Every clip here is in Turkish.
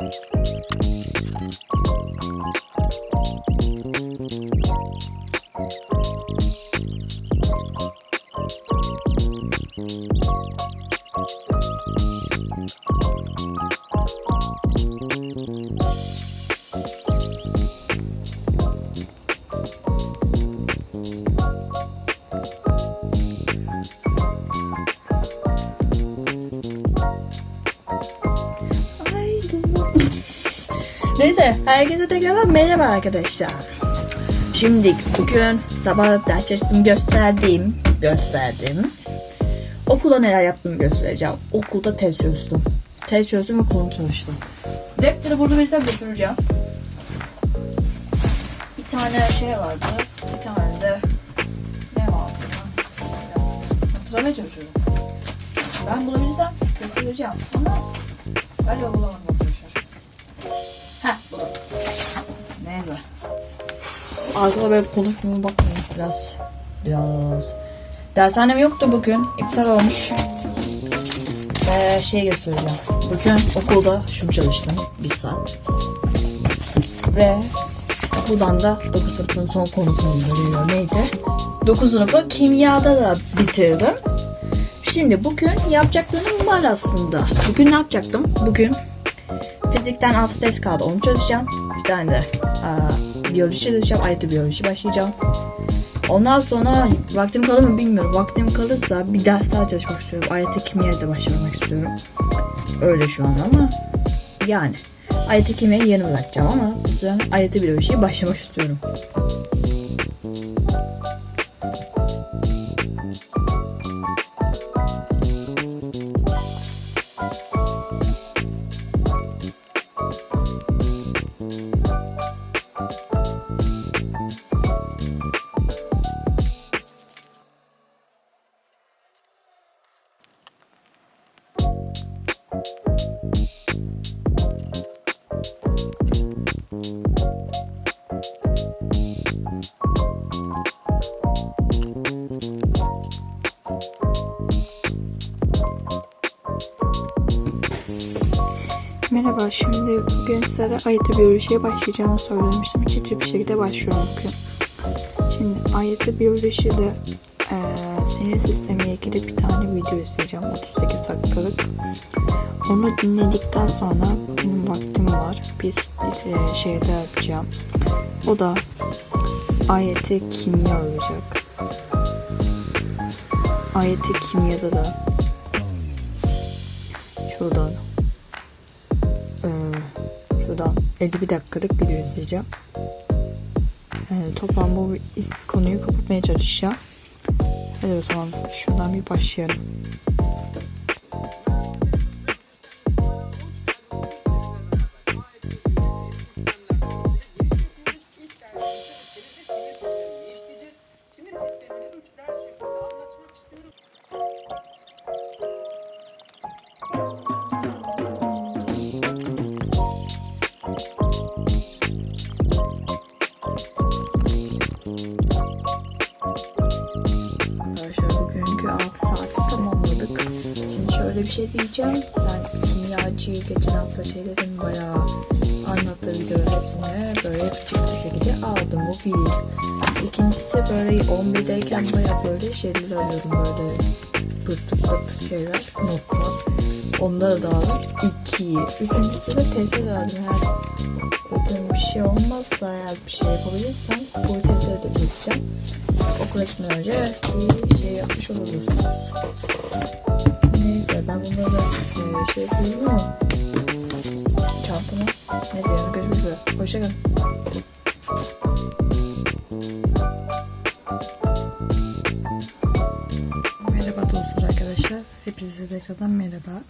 Neyse herkese tekrardan merhaba arkadaşlar. Şimdi bugün sabah ders çalıştım gösterdiğim gösterdim. Okulda neler yaptığımı göstereceğim. Okulda test çözdüm. Test çözdüm ve konu çalıştım. Defteri burada bir götüreceğim. Bir tane şey vardı. Bir tane de ne vardı? ya? Hatırlamaya çalışıyorum. Ben bulabilirsem göstereceğim ama galiba bulamadım Neyse. Arkada böyle konuşmaya bakmayın biraz. Biraz. Dershanem yoktu bugün. İptal olmuş. Ve şey göstereceğim. Bugün okulda şunu çalıştım. Bir saat. Ve okuldan da 9 sınıfın son konusunu görüyor. Neydi? 9 sınıfı kimyada da bitirdim. Şimdi bugün yapacaklarım var aslında. Bugün ne yapacaktım? Bugün Fizikten 6 test kaldı. Onu çözeceğim. Bir tane de aa, biyoloji çalışacağım. Ayrıca biyoloji başlayacağım. Ondan sonra vaktim kalır mı bilmiyorum. Vaktim kalırsa bir ders daha çalışmak istiyorum. Ayrıca kimyaya da başlamak istiyorum. Öyle şu an ama yani. Ayrıca kimyayı yeni bırakacağım ama bu yüzden ayrıca biyolojiye başlamak istiyorum. Merhaba, şimdi bugün sizlere ayetli biyolojiye başlayacağımı söylemiştim. Ciddi bir şekilde başlıyorum bugün. Şimdi ayetli biyolojide sinir sistemiyle ilgili bir tane video izleyeceğim. 38 dakikalık. Onu dinledikten sonra benim vaktim var. Bir eee, şeyde yapacağım. O da ayeti kimya olacak. Ayeti kimyada da şuradan ee, şuradan 51 dakikalık video izleyeceğim. Ee, toplam bu konuyu kapatmaya çalışacağım. Hadi o zaman şuradan bir başlayalım. Bir şey diyeceğim. Ben kimyacıyı geçen hafta şey dedim bayağı anlattığı videoların hepsine böyle küçük bir şekilde aldım. Bu bir. İkincisi böyle 11'deyken bayağı böyle şeyler alıyorum böyle pırtık pırtık şeyler, notlar. Onları da aldım. İki. Üçüncüsü de teze aldım. Eğer bugün bir şey olmazsa eğer bir şey yapabilirsem bu teze de çözeceğim okula gitmeden önce bir şey yapmış oluruz. Tekrardan merhaba.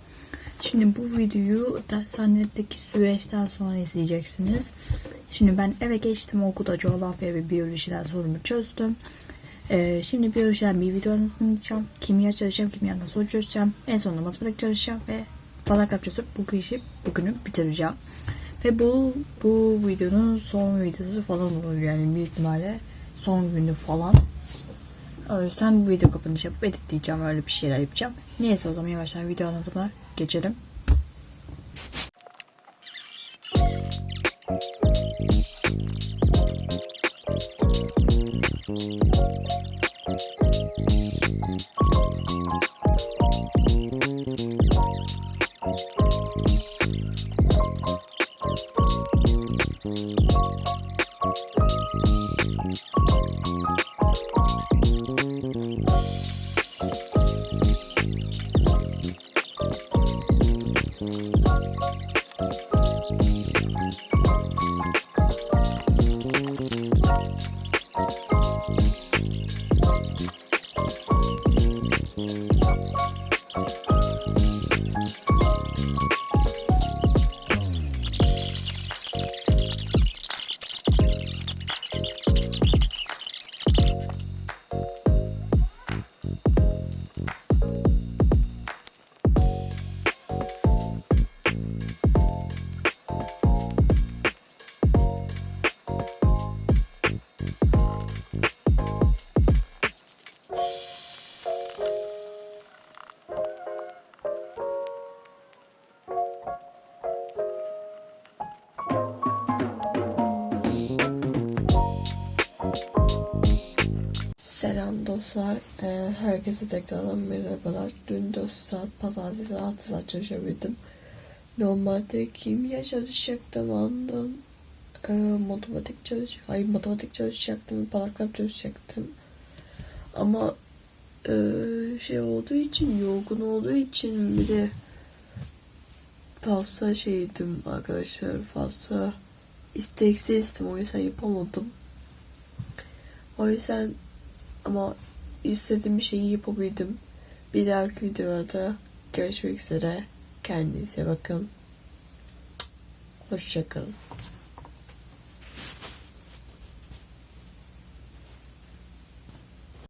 Şimdi bu videoyu dershanedeki süreçten sonra izleyeceksiniz. Şimdi ben eve geçtim okulda coğrafya ve biyolojiden sorumu çözdüm. Ee, şimdi biyolojiden bir video anlatacağım. Kimya çalışacağım, kimyadan soru çözeceğim. En sonunda matematik çalışacağım ve paragraf çözüp bu işi bugünü bitireceğim. Ve bu bu videonun son videosu falan olur yani büyük ihtimalle son günü falan. O yüzden bu video kapanış yapıp editleyeceğim. Öyle bir şeyler yapacağım. Neyse o zaman yavaştan video anlatımına geçelim. Dostlar. Ee, herkese tekrardan merhabalar. Dün 4 saat pazartesi 6 saat çalışabildim. Normalde kimya çalışacaktım andan. Ee, matematik çalış Ay matematik çalışacaktım. Paragraf çalışacaktım. Ama e, şey olduğu için yorgun olduğu için bir de fazla şeydim arkadaşlar fazla isteksizdim o yüzden yapamadım. O yüzden ama istediğim şeyi yapabildim. Bir dahaki videoda görüşmek üzere. Kendinize bakın. Hoşçakalın.